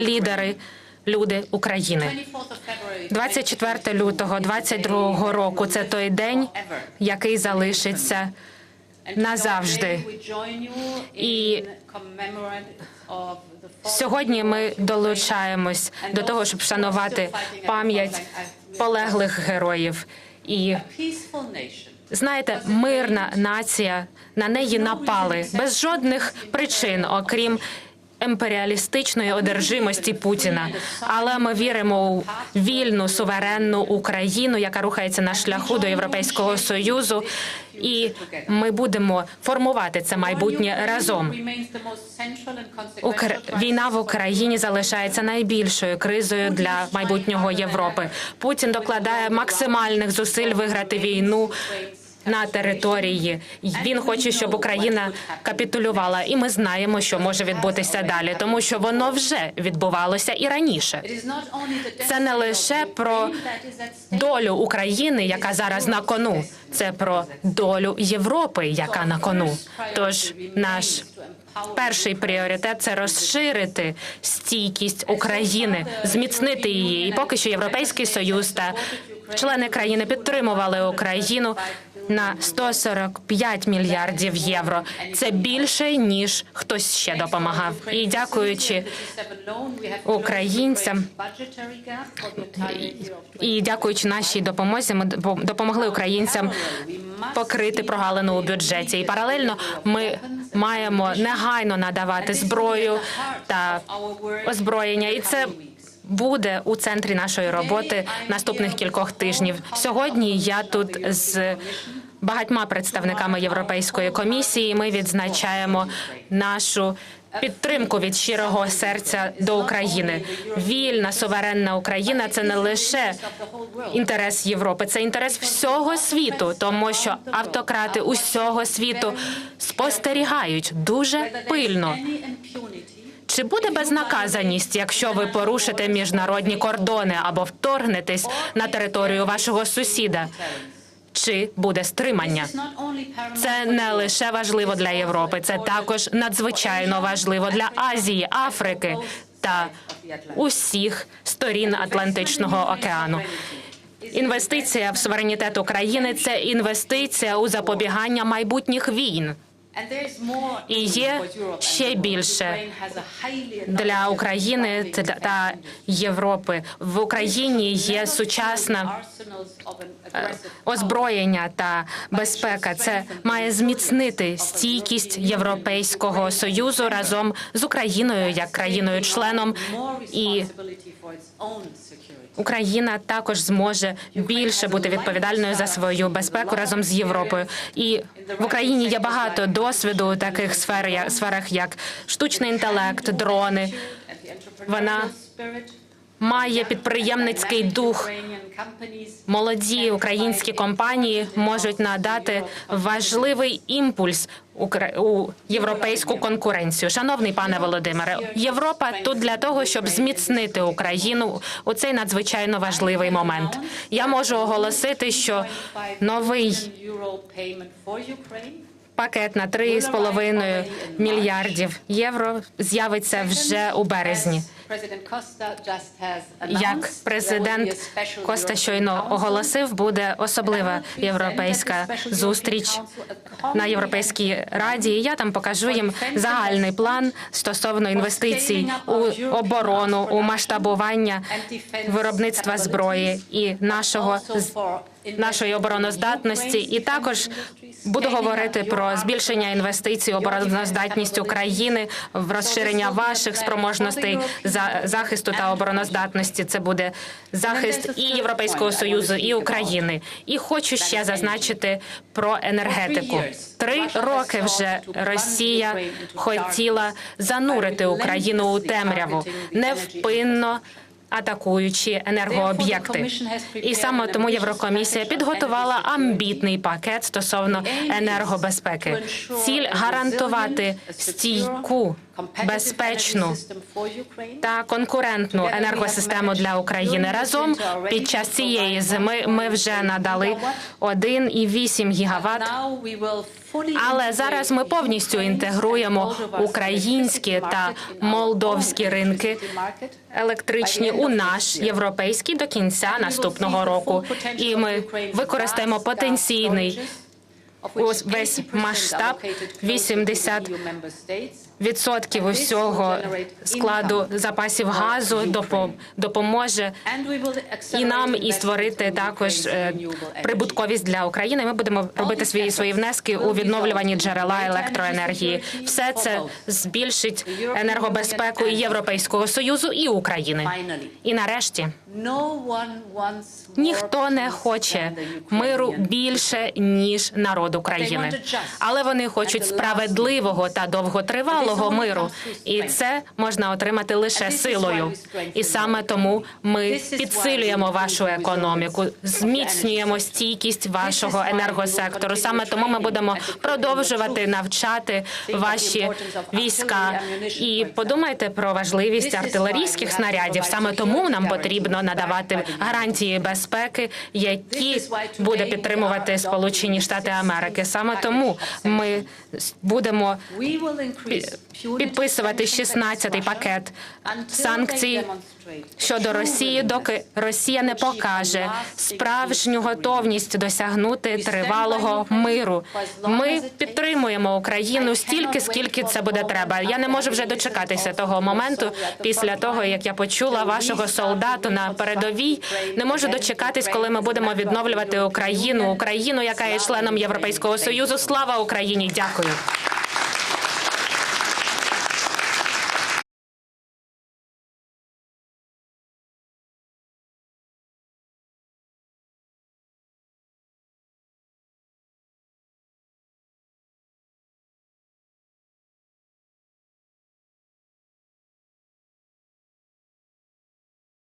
лідери, люди України. 24 лютого 22 року це той день, який залишиться назавжди. І Сьогодні ми долучаємось до того, щоб вшанувати пам'ять полеглих героїв. І знаєте, мирна нація на неї напали без жодних причин, окрім імперіалістичної одержимості Путіна. Але ми віримо у вільну суверенну Україну, яка рухається на шляху до Європейського союзу, і ми будемо формувати це майбутнє разом. Укр... Війна в Україні залишається найбільшою кризою для майбутнього Європи. Путін докладає максимальних зусиль виграти війну на території. Він хоче, щоб Україна капітулювала, і ми знаємо, що може відбутися далі, тому що воно вже відбувалося і раніше. Це не лише про Долю України, яка зараз на кону, це про долю Європи, яка на кону. Тож наш перший пріоритет це розширити стійкість України, зміцнити її. І поки що Європейський Союз та члени країни підтримували Україну на 145 мільярдів євро. Це більше ніж хтось ще допомагав. І дякуючи українцям і дякуючи нашій допомозі, ми допомогли українцям покрити прогалину у бюджеті. І паралельно ми маємо негайно надавати зброю та озброєння, і це буде у центрі нашої роботи наступних кількох тижнів. Сьогодні я тут з багатьма представниками Європейської комісії. Ми відзначаємо нашу. Підтримку від щирого серця до України. Вільна суверенна Україна це не лише інтерес Європи, це інтерес всього світу, тому що автократи усього світу спостерігають дуже пильно. Чи буде безнаказаність, якщо ви порушите міжнародні кордони або вторгнетесь на територію вашого сусіда? Чи буде стримання? Це не лише важливо для Європи, це також надзвичайно важливо для Азії, Африки та усіх сторін Атлантичного океану. Інвестиція в суверенітет України це інвестиція у запобігання майбутніх війн. І є ще більше для України та- Європи. В Україні є сучасна е, озброєння та безпека. Це має зміцнити стійкість Європейського союзу разом з Україною як країною-членом. І Україна також зможе більше бути відповідальною за свою безпеку разом з Європою. І в Україні є багато досвіду у таких сфер, сферах, як штучний інтелект, дрони. Вона має підприємницький дух. Молоді українські компанії можуть надати важливий імпульс у європейську конкуренцію. Шановний пане Володимире, Європа тут для того, щоб зміцнити Україну у цей надзвичайно важливий момент. Я можу оголосити, що новий пакет на 3,5 мільярдів євро з'явиться вже у березні. Як президент Коста щойно оголосив, буде особлива європейська зустріч на європейській раді. І я там покажу їм загальний план стосовно інвестицій у оборону, у масштабування виробництва зброї. і нашого нашої обороноздатності, і також буду говорити про збільшення інвестицій, обороноздатність України, в розширення ваших спроможностей за захисту та обороноздатності. Це буде захист і Європейського союзу, і України. І хочу ще зазначити про енергетику. Три роки вже Росія хотіла занурити Україну у темряву невпинно атакуючи енергооб'єкти. І саме тому Єврокомісія підготувала амбітний пакет стосовно енергобезпеки. Ціль гарантувати стійку безпечну та конкурентну енергосистему для України. Разом під час цієї зими ми вже надали 1,8 гігаватт. Але зараз ми повністю інтегруємо українські та молдовські ринки електричні у наш європейський до кінця наступного року. І ми використаємо потенційний весь масштаб 80 відсотків усього складу запасів газу допоможе і нам і створити також е, прибутковість для України. Ми будемо робити свої свої внески у відновлювані джерела електроенергії. Все це збільшить енергобезпеку Європейського союзу і України. І нарешті ніхто не хоче миру більше ніж народ України, але вони хочуть справедливого та довготривалого миру, і це можна отримати лише силою. І саме тому ми підсилюємо вашу економіку, зміцнюємо стійкість вашого енергосектору. Саме тому ми будемо продовжувати навчати ваші війська. І подумайте про важливість артилерійських снарядів. Саме тому нам потрібно надавати гарантії безпеки, які буде підтримувати Сполучені Штати Америки. Саме тому ми будемо підписувати 16-й пакет санкцій щодо Росії, доки Росія не покаже справжню готовність досягнути тривалого миру. Ми підтримуємо Україну стільки, скільки це буде треба. Я не можу вже дочекатися того моменту, після того як я почула вашого солдату на передовій. Не можу дочекатись, коли ми будемо відновлювати Україну, Україну, яка є членом Європейського союзу. Слава Україні! Дякую.